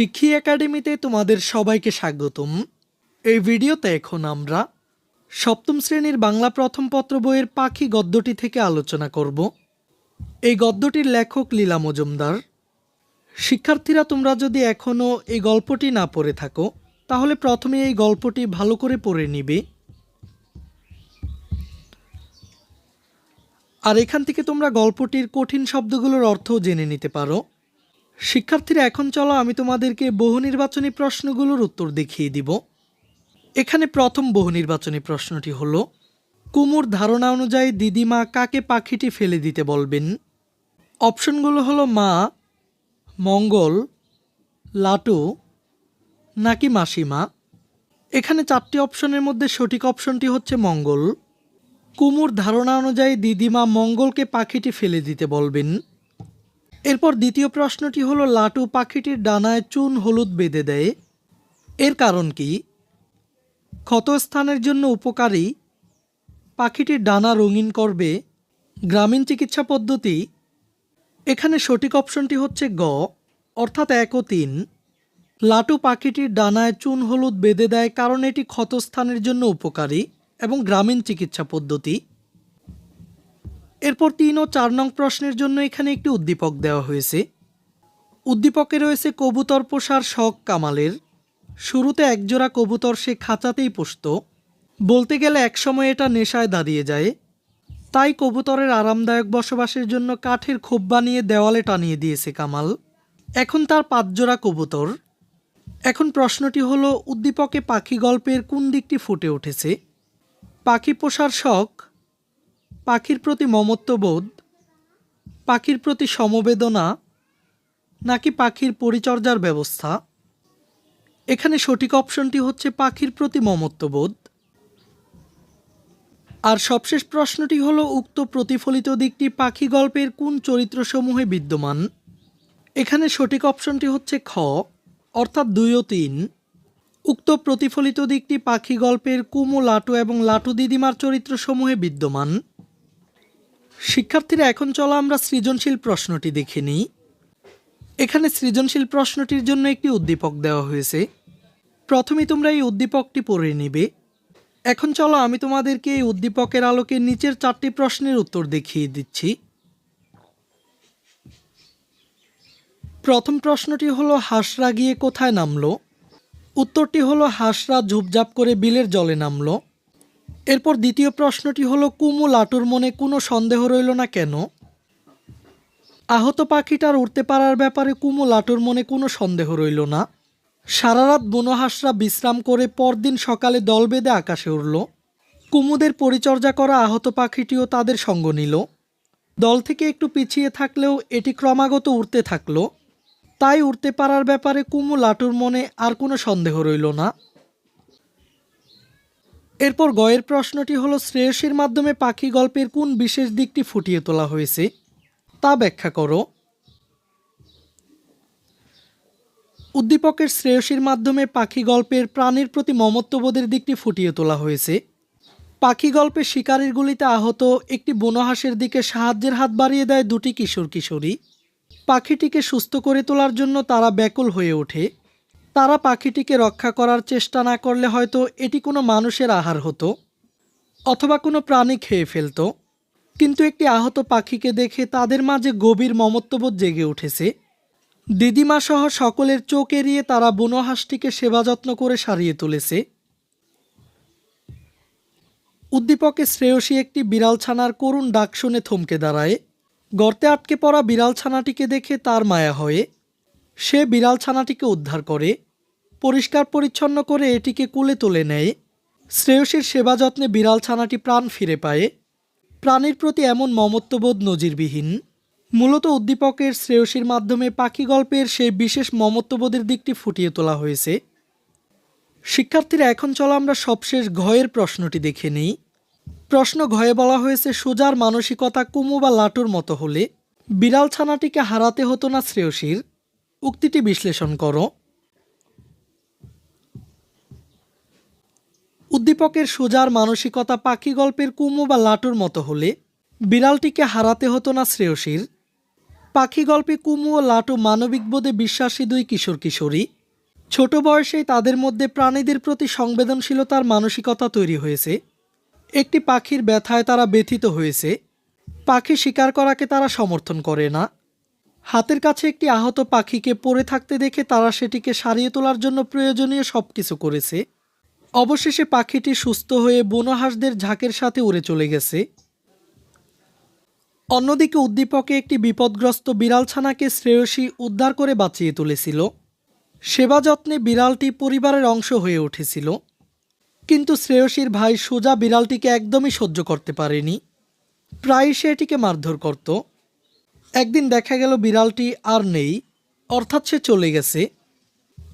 শিক্ষী একাডেমিতে তোমাদের সবাইকে স্বাগতম। এই ভিডিওতে এখন আমরা সপ্তম শ্রেণির বাংলা প্রথম পত্র বইয়ের পাখি গদ্যটি থেকে আলোচনা করব। এই গদ্যটির লেখক লীলা মজুমদার। শিক্ষার্থীরা, তোমরা যদি এখনও এই গল্পটি না পড়ে থাকো, তাহলে প্রথমে এই গল্পটি ভালো করে পড়ে নিবে। আর এখান থেকে তোমরা গল্পটির কঠিন শব্দগুলোর অর্থও জেনে নিতে পারো। শিক্ষার্থীরা, এখন চলো আমি তোমাদেরকে বহু নির্বাচনী প্রশ্নগুলোর উত্তর দেখিয়ে দিব। এখানে প্রথম বহু নির্বাচনী প্রশ্নটি হলো, কুমুর ধারণা অনুযায়ী দিদিমা কাকে পাখিটি ফেলে দিতে বলবেন? অপশনগুলো হলো মা, মঙ্গল, লাটু নাকি মাসিমা? এখানে চারটি অপশনের মধ্যে সঠিক অপশনটি হচ্ছে মঙ্গল। কুমুর ধারণা অনুযায়ী দিদিমা মঙ্গলকে পাখিটি ফেলে দিতে বলবেন। এরপর দ্বিতীয় প্রশ্নটি হলো, লাটু পাখিটির ডানায় চুন হলুদ বেঁধে দেয়। এর কারণ কি? ক্ষতস্থানের জন্য উপকারী। পাখিটির ডানা রঙিন করবে। গ্রামীণ চিকিৎসা পদ্ধতি। এখানে সঠিক অপশনটি হচ্ছে গ, অর্থাৎ এক ও তিন। লাটু পাখিটির ডানায় চুন হলুদ বেঁধে দেয় কারণ এটি ক্ষতস্থানের জন্য উপকারী এবং গ্রামীণ চিকিৎসা পদ্ধতি। এরপর তিন ও চার নং প্রশ্নের জন্য এখানে একটি উদ্দীপক দেওয়া হয়েছে। উদ্দীপকে রয়েছে কবুতর পোষার শখ কামালের। শুরুতে একজোড়া কবুতর সে খাঁচাতেই পুষত। বলতে গেলে একসময় এটা নেশায় দাঁড়িয়ে যায়। তাই কবুতরের আরামদায়ক বসবাসের জন্য কাঠের খোপ বানিয়ে দেওয়ালে টানিয়ে দিয়েছে কামাল। এখন তার পাঁচ জোড়া কবুতর। এখন প্রশ্নটি হলো, উদ্দীপকে পাখি গল্পের কোন দিকটি ফুটে উঠেছে? পাখি পোষার শখ পাখির প্রতি মমত্ববোধ, পাখির প্রতি সমবেদনা নাকি পাখির পরিচর্যার ব্যবস্থা? এখানে সঠিক অপশনটি হচ্ছে পাখির প্রতি মমত্ববোধ। আর সবশেষ প্রশ্নটি হল, উক্ত প্রতিফলিত দিকটি পাখি গল্পের কোন চরিত্রসমূহে বিদ্যমান? এখানে সঠিক অপশনটি হচ্ছে খ, অর্থাৎ দুই ও তিন। উক্ত প্রতিফলিত দিকটি পাখি গল্পের কুমু, লাটু এবং লাটু দিদিমার চরিত্রসমূহে বিদ্যমান। শিক্ষার্থীরা, এখন চলো আমরা সৃজনশীল প্রশ্নটি দেখে নিই। এখানে সৃজনশীল প্রশ্নটির জন্য একটি উদ্দীপক দেওয়া হয়েছে। প্রথমে তোমরা এই উদ্দীপকটি পড়ে নিবে। এখন চলো আমি তোমাদেরকে এই উদ্দীপকের আলোকে নিচের চারটি প্রশ্নের উত্তর দেখিয়ে দিচ্ছি। প্রথম প্রশ্নটি হলো, হাঁসরা গিয়ে কোথায় নামলো? উত্তরটি হলো, হাঁসরা ঝুপঝাপ করে বিলের জলে নামলো। এরপর দ্বিতীয় প্রশ্নটি হলো কুমু লাটুর মনে কোনো সন্দেহ রইল না কেন? আহত পাখিটার উঠতে পারার ব্যাপারে কুমু লাটুর মনে কোনো সন্দেহ রইল না। সারা রাত বনহাঁসরা বিশ্রাম করে পরদিন সকালে দল বেঁধে আকাশে উড়ল। কুমুদের পরিচর্যা করা আহত পাখিটিও তাদের সঙ্গ নিল। দল থেকে একটু পিছিয়ে থাকলেও এটি ক্রমাগত উড়তে থাকল। তাই উড়তে পারার ব্যাপারে কুমু লাটুর মনে আর কোনো সন্দেহ রইল না। এরপর গয়ের প্রশ্নটি হলো, শ্রেয়সীর মাধ্যমে পাখি গল্পের কোন বিশেষ দিকটি ফুটিয়ে তোলা হয়েছে? তা ব্যাখ্যা করো। উদ্দীপকের শ্রেয়সীর মাধ্যমে পাখি গল্পের প্রাণীর প্রতি মমত্ববোধের দিকটি ফুটিয়ে তোলা হয়েছে। পাখি গল্পে শিকারির গুলিতে আহত একটি বনহাসের দিকে সাহায্যের হাত বাড়িয়ে দেয় দুটি কিশোর কিশোরী। পাখিটিকে সুস্থ করে তোলার জন্য তারা ব্যাকুল হয়ে ওঠে। তারা পাখিটিকে রক্ষা করার চেষ্টা না করলে হয়তো এটি কোনো মানুষের আহার হতো অথবা কোনো প্রাণী খেয়ে ফেলতো। কিন্তু একটি আহত পাখিকে দেখে তাদের মাঝে গভীর মমত্ববোধ জেগে উঠেছে। দিদিমা সহ সকলের চোখ এড়িয়ে তারা বনহাঁসটিকে সেবা যত্ন করে সারিয়ে তুলেছে। উদ্দীপকে শ্রেয়সী একটি বিড়াল ছানার করুণ ডাক শুনে থমকে দাঁড়ায়। গর্তে আটকে পড়া বিড়াল ছানাটিকে দেখে তার মায়া হয়ে সে বিড়াল ছানাটিকে উদ্ধার করে, পরিষ্কার পরিচ্ছন্ন করে এটিকে কুলে তুলে নেয়। শ্রেয়সীর সেবা যত্নে বিড়াল ছানাটি প্রাণ ফিরে পায়। প্রাণীর প্রতি এমন মমত্ববোধ নজিরবিহীন। মূলত উদ্দীপকের শ্রেয়সীর মাধ্যমে পাখি গল্পের সেই বিশেষ মমত্ববোধের দিকটি ফুটিয়ে তোলা হয়েছে। শিক্ষার্থীরা, এখন চলো আমরা সবশেষ ঘয়ের প্রশ্নটি দেখে নিই। প্রশ্ন ঘয়ে বলা হয়েছে, সোজার মানসিকতা কুমু বা লাটুর মতো হলে বিড়াল ছানাটিকে হারাতে হতো না শ্রেয়সীর? উক্তিটি বিশ্লেষণ করো। উদ্দীপকের সোজার মানসিকতা পাখি গল্পের কুমু বা লাটুর মতো হলে বিড়ালটিকে হারাতে হতো না শ্রেয়সীর। পাখি গল্পে কুমু ও লাটু মানবিক বোধে বিশ্বাসী দুই কিশোর কিশোরী। ছোট বয়সেই তাদের মধ্যে প্রাণীদের প্রতি সংবেদনশীলতার মানসিকতা তৈরি হয়েছে। একটি পাখির ব্যথায় তারা ব্যথিত হয়েছে। পাখি শিকার করাকে তারা সমর্থন করে না। হাতের কাছে একটি আহত পাখিকে পড়ে থাকতে দেখে তারা সেটিকে সারিয়ে তোলার জন্য প্রয়োজনীয় সব কিছু করেছে। অবশেষে পাখিটি সুস্থ হয়ে বনহাঁসদের ঝাঁকের সাথে উড়ে চলে গেছে। অন্যদিকে উদ্দীপকে একটি বিপদগ্রস্ত বিড়াল ছানাকে শ্রেয়সী উদ্ধার করে বাঁচিয়ে তুলেছিল। সেবা যত্নে বিড়ালটি পরিবারের অংশ হয়ে উঠেছিল। কিন্তু শ্রেয়সীর ভাই সোজা বিড়ালটিকে একদমই সহ্য করতে পারেনি। প্রায়ই সে এটিকে মারধর করত। একদিন দেখা গেল বিড়ালটি আর নেই, অর্থাৎ সে চলে গেছে।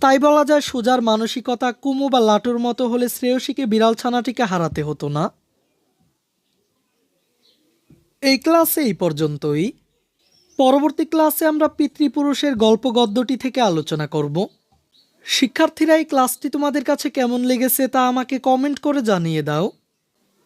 তাই বলা যায় সোজার মানসিকতা কুমু বা লাটুর মতো হলে শ্রেয়সীকে বিড়াল ছানাটিকে হারাতে হতো না। এই ক্লাসে এই পর্যন্তই। পরবর্তী ক্লাসে আমরা পিতৃপুরুষের গল্প গদ্যটি থেকে আলোচনা করব। শিক্ষার্থীরা, এই ক্লাসটি তোমাদের কাছে কেমন লেগেছে তা আমাকে কমেন্ট করে জানিয়ে দাও।